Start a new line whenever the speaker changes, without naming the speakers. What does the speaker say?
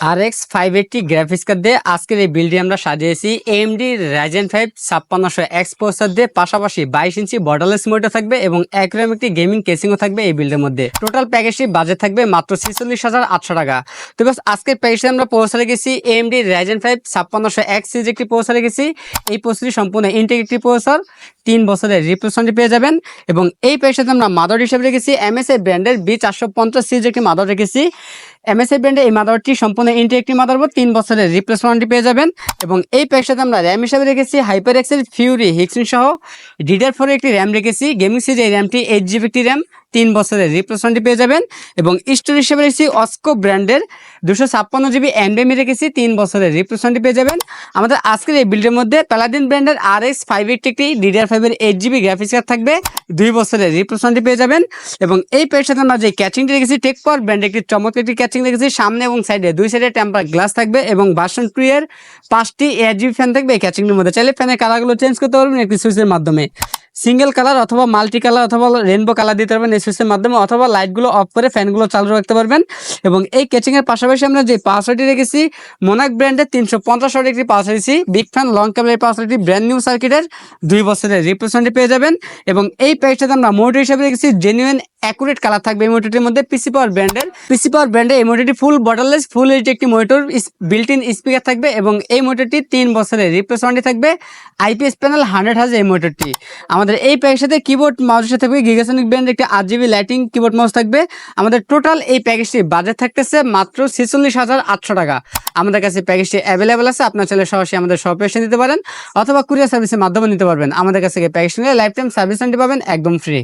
R X five eighty graphics card দিয়ে আজকের এই বিলটি আমরা সাজিয়েছি। এমডি রাইজেন ফাইভ ছাপ্পান্নশো এক্স প্রসার দিয়ে পাশাপাশি বাইশ ইঞ্চি বর্ডারলেস মোটর থাকবে এবং একরকম একটি গেমিং কেসিংও থাকবে এই বিল্ডের মধ্যে। টোটাল প্যাকেজটি বাজেট থাকবে মাত্র ছিচল্লিশ হাজার আটশো টাকা। তো বাস আজকের প্যাকেজে আমরা পৌঁছে রেখেছি এমডি রাইজেন ফাইভ ছাপ্পান্নশো এক্স সিরিজ একটি পৌঁছে রেখেছি এই প্রস্তুতি সম্পূর্ণ ইন্টেক একটি প্রসার তিন বছরের রিপ্লেসমেন্ট পেয়ে যাবেন এবং এই প্যাকেজটাতে আমরা মাদার হিসেবে রেখেছি। এমএসএ ব্র্যান্ডের বি চারশো পঞ্চাশ সিরিজ একটি মাদার রেখেছি। এমএসআই ব্র্যান্ডে এই মাদারটি সম্পূর্ণ ইন্টেক একটি মাদারবোর্ড তিন বছরের রিপ্লেসমেন্টটি পেয়ে যাবেন। এবং এই প্যাকটাতে আমরা র্যাম হিসাবে রেখেছি হাইপার এক্সেল ফিউরি হিক্সিন সহ ডিডার ফোর একটি র্যাম রেখেছি। গেমিং সিরিজ এই র্যামটি এইট জিবি একটি র্যাম তিন বছরের রিপ্লেসমেন্টটি পেয়ে যাবেন এবং স্টোর হিসেবে রেখেছি অস্কো ব্র্যান্ডের দুশো ছাপ্পান্ন জিবি এনবিএমি রেখেছি তিন বছরের রিপ্লেসমেন্টটি পেয়ে যাবেন। আমাদের আজকের এই বিল্ডের মধ্যে প্যালাদিন ব্র্যান্ডের আর এক্স ফাইভ এইটটি একটি ডিডিআর ফাইভের এইট জিবি গ্রাফিক্স কার্ড থাকবে, দুই বছরের রিপ্লেসমেন্টটি পেয়ে যাবেন। এবং এই পেয়ের সাথে আমরা যে ক্যাচিংটি রেখেছি টেক পাওয়ার ব্র্যান্ডের একটি চমৎকার একটি ক্যাচিং রেখেছি সামনে এবং সাইডে দুই সাইডে টেম্পার গ্লাস থাকবে এবং বাসন এর পাঁচটি এয়ার জিবি ফ্যান থাকবে এই ক্যাচিংটির মধ্যে। চাইলে ফ্যানের কালারগুলো চেঞ্জ করতে পারবেন একটি সুইচের মাধ্যমে। সিঙ্গেল কালার অথবা মাল্টি কালার অথবা রেনবো কালার দিতে পারবেন এই সুইচের মাধ্যমে অথবা লাইটগুলো অফ করে ফ্যানগুলো চালু রাখতে পারবেন। এবং এই কেচিংয়ের পাশাপাশি আমরা যে পাওয়ারটি রেখেছি মোনাক ব্র্যান্ডের তিনশো পঞ্চাশ একটি পাওয়ার রেখেছি। বিগ ফ্যান লং ক্যামেরার পাওয়ারটি ব্র্যান্ড নিউ সার্কিটের দুই বছরের রিপ্লেসমেন্টে পেয়ে যাবেন। এবং এই প্যাকটাতে আমরা মোটর হিসাবে রেখেছি জেনুইন অ্যাকুরেট কালার থাকবে এই মোটরটির মধ্যে পিসি পাওয়ার ব্র্যান্ডের পিসি পাওয়ার ব্র্যান্ডের এই মোটরটি ফুল বটললেস ফুল এইচ একটি মোটর বিল্ট ইন স্পিকার থাকবে এবং এই মোটরটি তিন বছরের। রিপ্লেসমেন্টে থাকবে। আইপিএস প্যানেল হান্ড্রেড হাজার এই মোটরটি আমাদের এই প্যাকের সাথে কিবোর্ড মাউসের সাথে থাকবে গিগাসনিক ব্র্যান্ডের একটি আট জিবি লাইটিং কিবোর্ড মাউস থাকবে। আমাদের টোটাল এই প্যাকেজটি বাজেট থাকতেছে মাত্র ছেচল্লিশ হাজার আটশো টাকা। আমাদের কাছে প্যাকেজটি অ্যাভেলেবেল আছে, আপনার ছেলে সরাসরি আমাদের শপে এসে নিতে পারেন, অথবা কুরিয়ার সার্ভিসের মাধ্যমে নিতে পারবেন। আমাদের কাছে প্যাকেজটি নিয়ে লাইফ টাইম সার্ভিস পাবেন, একদম ফ্রি